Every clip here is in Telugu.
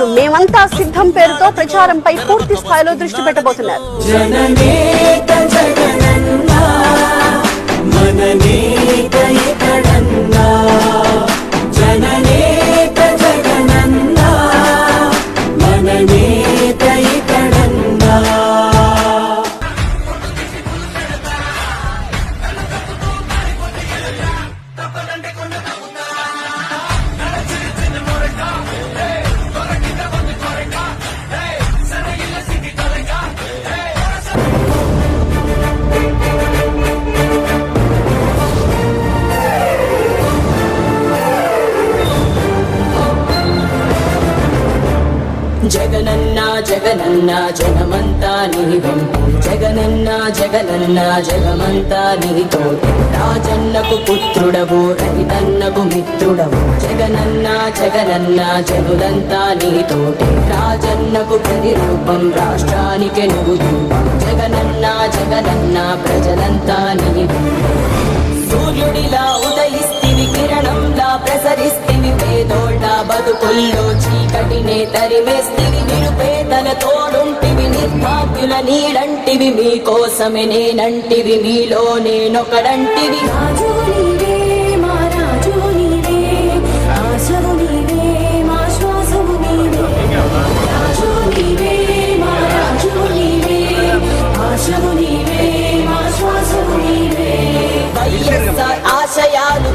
ఇప్పుడు మేమంతా సిద్ధం పేరుతో ప్రచారంపై పూర్తి స్థాయిలో దృష్టి పెట్టబోతున్నారు జననేత జగనన్నా జగనన్న జగమంతా నీ జగనన్న జగనన్న జగమంతా నీతో రాజన్నకు పుత్రుడవు రైతన్నకు మిత్రుడవు. జగనన్న జగనన్న జనులంతా నీతోటి రాజన్నకు ప్రతిరూపం రాష్ట్రానికి నువ్వు జగనన్న జగనన్న ప్రజలంతా నీ సూర్యుడిలా ఉదయిస్తివి కిరణంలా ప్రసరిస్తివి పేదోళ్ళ బతుకుల్లో చీకటినే తరిమేస్తివి నిరుపేదల తోడుంటివి నిర్భాగ్యుల నీడంటివి మీకోసమే నేనంటివి మీలో నేనొకడంటివి. వైఎస్ఆర్ ఆశయాలు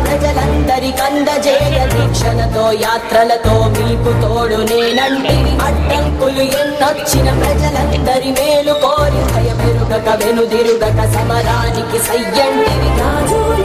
కందజేయ యాత్రలతో మీకు తోడు నేనంటివి అడ్డంకులు ఎన్నొచ్చిన ప్రజలందరి మేలు కోరి. భయమెరుగక వెనుదిరుగక సమరానికి సయ్యంటివి. రాజు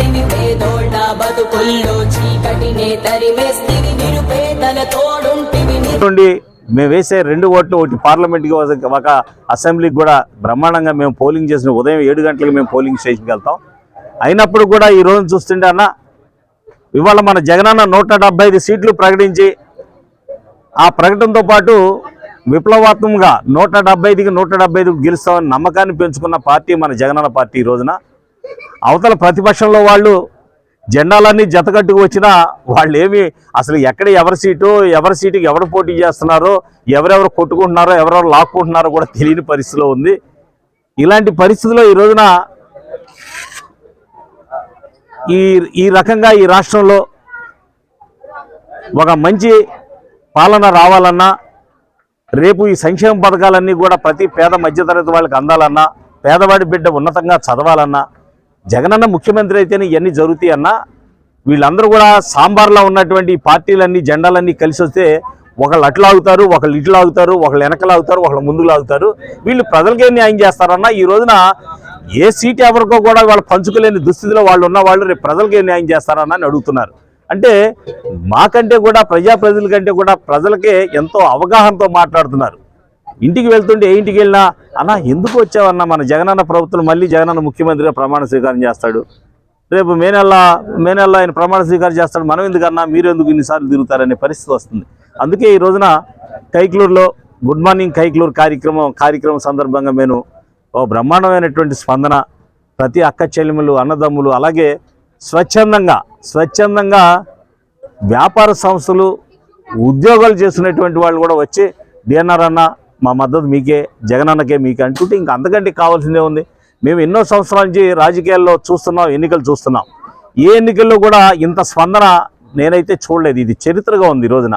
బతుకుల్లో చీకటినే తరిమేస్తివి నిరుపేదల తోడుంటివి నుండి మేము వేసే రెండు ఓట్లు ఒకటి పార్లమెంట్కి ఒక- ఒక అసెంబ్లీకి కూడా బ్రహ్మాండంగా మేము పోలింగ్ చేసిన ఉదయం ఏడు గంటలకు మేము పోలింగ్ స్టేషన్కి వెళ్తాం అయినప్పుడు కూడా ఈ రోజు చూస్తుంటే అన్న ఇవాళ మన జగనన్న నూట సీట్లు ప్రకటించి ఆ ప్రకటనతో పాటు విప్లవాత్మకంగా నూట డెబ్బై ఐదుకి నూట డెబ్బై ఐదుకు గెలుస్తామని నమ్మకాన్ని పెంచుకున్న పార్టీ మన జగనన్న పార్టీ ఈ రోజున. అవతల ప్రతిపక్షంలో వాళ్ళు జెండాలన్నీ జతకట్టుకు వచ్చినా వాళ్ళు ఏమి అసలు ఎక్కడ ఎవరి సీటు ఎవరి సీటుకి ఎవరు పోటీ చేస్తున్నారో ఎవరెవరు కొట్టుకుంటున్నారో ఎవరెవరు లాక్కుంటున్నారో కూడా తెలియని పరిస్థితిలో ఉంది. ఇలాంటి పరిస్థితిలో ఈ రోజున ఈ ఈ రకంగా ఈ రాష్ట్రంలో ఒక మంచి పాలన రావాలన్నా రేపు ఈ సంక్షేమ పథకాలన్నీ కూడా ప్రతి పేద మధ్యతరగతి వాళ్ళకి అందాలన్నా పేదవాడి బిడ్డ ఉన్నతంగా చదవాలన్నా జగనన్న ముఖ్యమంత్రి అయితేనే ఇవన్నీ జరుగుతాయి అన్నా వీళ్ళందరూ కూడా సాంబార్లో ఉన్నటువంటి పార్టీలన్నీ జెండాలన్నీ కలిసి వస్తే ఒకళ్ళు అట్లా ఆగుతారు ఒకళ్ళు ఇట్లా ఆగుతారు ఒకళ్ళు వెనకలు ఆగుతారు ఒకళ్ళు ముందుకు లాగుతారు. వీళ్ళు ప్రజలకే న్యాయం చేస్తారన్నా ఈ రోజున ఏ సీట్ ఎవరికో కూడా వాళ్ళు పంచుకోలేని దుస్థితిలో వాళ్ళు ఉన్న వాళ్ళు రేపు ప్రజలకే న్యాయం చేస్తారన్నా అని అడుగుతున్నారు. అంటే మాకంటే కూడా ప్రజా ప్రజల కంటే కూడా ప్రజలకే ఎంతో అవగాహనతో మాట్లాడుతున్నారు. ఇంటికి వెళ్తుంటే ఏ ఇంటికి వెళ్ళినా అన్న ఎందుకు వచ్చావన్నా? మన జగనన్న ప్రభుత్వం మళ్ళీ జగనన్న ముఖ్యమంత్రిగా ప్రమాణ స్వీకారం చేస్తాడు. రేపు మే నెల మే నెలలో ఆయన ప్రమాణ స్వీకారం చేస్తాడు. మనం ఎందుకన్నా? మీరు ఎందుకు ఇన్నిసార్లు తిరుగుతారనే పరిస్థితి వస్తుంది. అందుకే ఈ రోజున కైక్లూరులో గుడ్ మార్నింగ్ కైక్లూరు కార్యక్రమం కార్యక్రమం సందర్భంగా నేను ఓ బ్రహ్మాండమైనటువంటి స్పందన ప్రతి అక్క చెల్లెములు అన్నదమ్ములు అలాగే స్వచ్ఛందంగా స్వచ్ఛందంగా వ్యాపార సంస్థలు ఉద్యోగాలు చేస్తున్నటువంటి వాళ్ళు కూడా వచ్చి డిఎన్ఆర్ అన్న మా మద్దతు మీకే జగనన్నకే మీకే అంటుంటే ఇంకా అంతకంటే కావాల్సిందే ఉంది. మేము ఎన్నో సంవత్సరాల నుంచి రాజకీయాల్లో చూస్తున్నాం ఎన్నికలు చూస్తున్నాం. ఏ ఎన్నికల్లో కూడా ఇంత స్పందన నేనైతే చూడలేదు. ఇది చరిత్రగా ఉంది ఈ రోజున.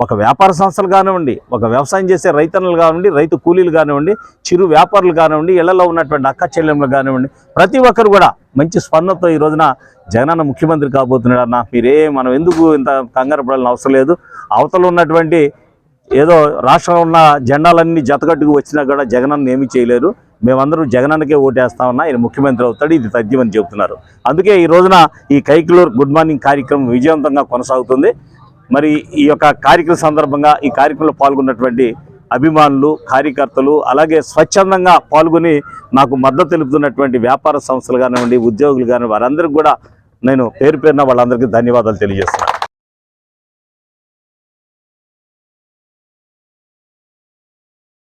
ఒక వ్యాపార సంస్థలు కానివ్వండి ఒక వ్యవసాయం చేసే రైతన్నలు కానివ్వండి రైతు కూలీలు కానివ్వండి చిరు వ్యాపారులు కానివ్వండి ఇళ్ళలో ఉన్నటువంటి అక్క చెల్లెములు కానివ్వండి ప్రతి ఒక్కరు కూడా మంచి స్పందనతో ఈ రోజున జగనన్న ముఖ్యమంత్రి కాబోతున్నాడు అన్న. మీరే మనం ఎందుకు ఇంత కంగారు పడాలని అవసరం లేదు? అవతల ఉన్నటువంటి ఏదో రాష్ట్రంలో ఉన్న జెండాలన్నీ జతగట్టుకు వచ్చినా కూడా జగనన్న ఏమీ చేయలేరు. మేమందరూ జగనన్నకే ఓటేస్తామన్నా ఆయన ముఖ్యమంత్రి అవుతాడు ఇది తథ్యమని చెబుతున్నారు. అందుకే ఈ రోజున ఈ కైకిలూర్ గుడ్ మార్నింగ్ కార్యక్రమం విజయవంతంగా కొనసాగుతుంది. మరి ఈ యొక్క కార్యక్రమం సందర్భంగా ఈ కార్యక్రమంలో పాల్గొన్నటువంటి అభిమానులు కార్యకర్తలు అలాగే స్వచ్ఛందంగా పాల్గొని నాకు మద్దతు తెలుపుతున్నటువంటి వ్యాపార సంస్థలు కానివ్వండి ఉద్యోగులు కానివ్వండి వారందరికీ కూడా నేను పేరు పేరున వాళ్ళందరికీ ధన్యవాదాలు తెలియజేస్తున్నాను.